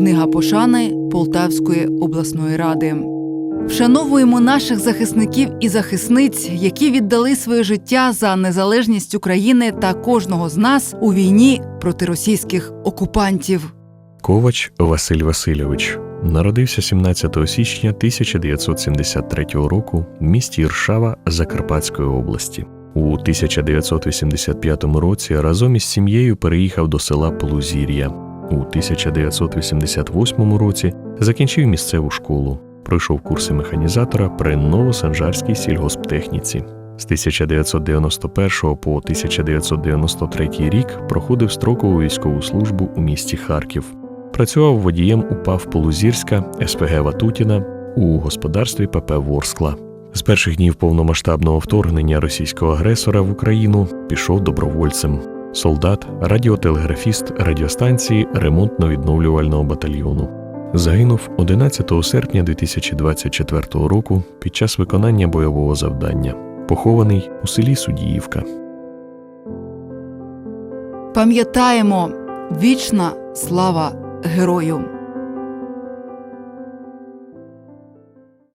Книга пошани Полтавської обласної ради. Вшановуємо наших захисників і захисниць, які віддали своє життя за незалежність України та кожного з нас у війні проти російських окупантів. Ковач Василь Васильович народився 17 січня 1973 року в місті Іршава Закарпатської області. У 1985 році разом із сім'єю переїхав до села Полузір'я. У 1988 році закінчив місцеву школу, пройшов курси механізатора при Новосанжарській сільгосптехніці. З 1991 по 1993 рік проходив строкову військову службу у місті Харків. Працював водієм УПАВ Полузірська, СПГ Ватутіна у господарстві ПП Ворскла. З перших днів повномасштабного вторгнення російського агресора в Україну пішов добровольцем. Солдат, радіотелеграфіст радіостанції ремонтно-відновлювального батальйону. Загинув 11 серпня 2024 року під час виконання бойового завдання, похований у селі Судіївка. Пам'ятаємо вічна слава герою!